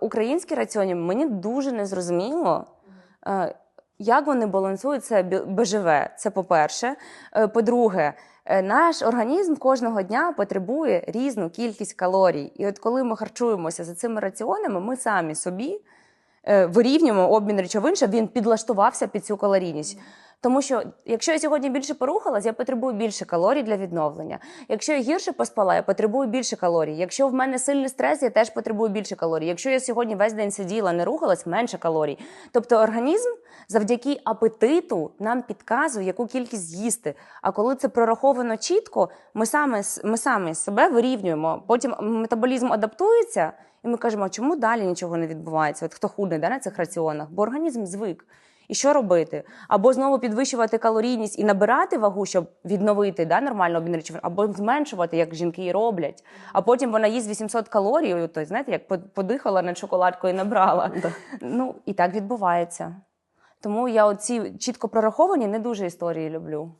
Українські раціоні мені дуже незрозуміло. е, Як вони балансують це БЖВ? Це по-перше. Е, По-друге, е, наш організм кожного дня потребує різну кількість калорій. І от коли ми харчуємося за цими раціонами, ми самі собі вирівнюємо обмін речовин, щоб він підлаштувався під цю калорійність. Тому що якщо я сьогодні більше порухалась, я потребую більше калорій для відновлення. Якщо я гірше поспала, я потребую більше калорій. Якщо в мене сильний стрес, я теж потребую більше калорій. Якщо я сьогодні весь день сиділа, не рухалась, менше калорій. Тобто організм завдяки апетиту нам підказує, яку кількість з'їсти. А коли це прораховано чітко, ми саме, ми самі себе вирівнюємо. Потім метаболізм адаптується, і ми кажемо, чому далі нічого не відбувається? От хто худне да, на цих раціонах? Бо організм звик. І що робити? Або знову підвищувати калорійність і набирати вагу, щоб відновити да, нормально обмін речовин, або зменшувати, як жінки і роблять. А потім вона їсть 800 калорій, то, знаєте, як подихала над шоколадкою і набрала. Ну і так відбувається. Тому я оці чітко прораховані не дуже історії люблю.